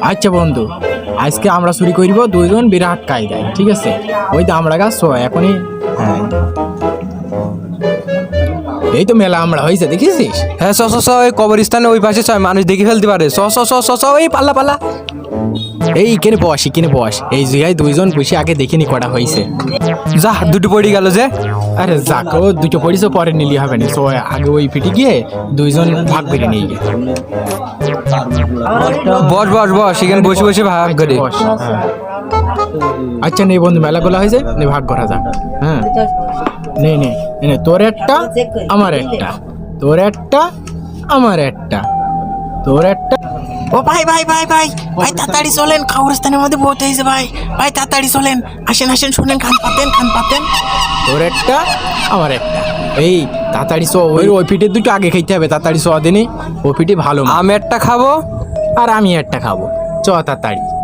আচ্ছা বন্ধু, আজকে আমরা চুরি করব দুইজন বিরাট কায়দায়, ঠিক আছে? ওই দামড়া গাছ এখনই। হ্যাঁ। এই তো মেলা আমরা হয়েছে দেখেছিস হ্যাঁ স ওই কবরস্থানে ওই পাশে ছয় মানুষ দেখে ফেলতে পারে। স স স স স ওই পাল্লা পাল্লা। এই কেনে বস কেনে বস। এই জায়গায় দুইজন বসে আগে দেখিনি কটা হয়েছে। যা দুটো পড়ে গেল যে। আরে যাক ও দুটো পরিচয় পরে নিলি হবে না। সো আগে ওই পিটি গিয়ে দুইজন ভাগ করে নিয়ে গিয়ে। বস বস বস এখানে বসে বসে ভাগ করে। বস। আচ্ছা নে বন্ধু মেলা গোলা হয়েছে নে ভাগ করা যাক। হ্যাঁ। নে নে নে, তোর একটা আমার একটা। তোর একটা আমার একটা। তোর একটা। ও ভাই ভাই ভাই ভাই ভাই তাড়াতাড়ি চলেন কবরস্থানের মধ্যে বহুত হয়েছে ভাই। ভাই তাড়াতাড়ি চলেন আসেন আসেন শুনেন খান পাতেন খান পাতেন। তোর একটা আমার একটা। এই তাড়াতাড়ি চ ওই ওই পিঠের দুটো আগে খাইতে হবে তাড়াতাড়ি চ দিনই ও পিঠে ভালো আমি একটা খাব? আর আমি একটা খাব। চ তাড়াতাড়ি।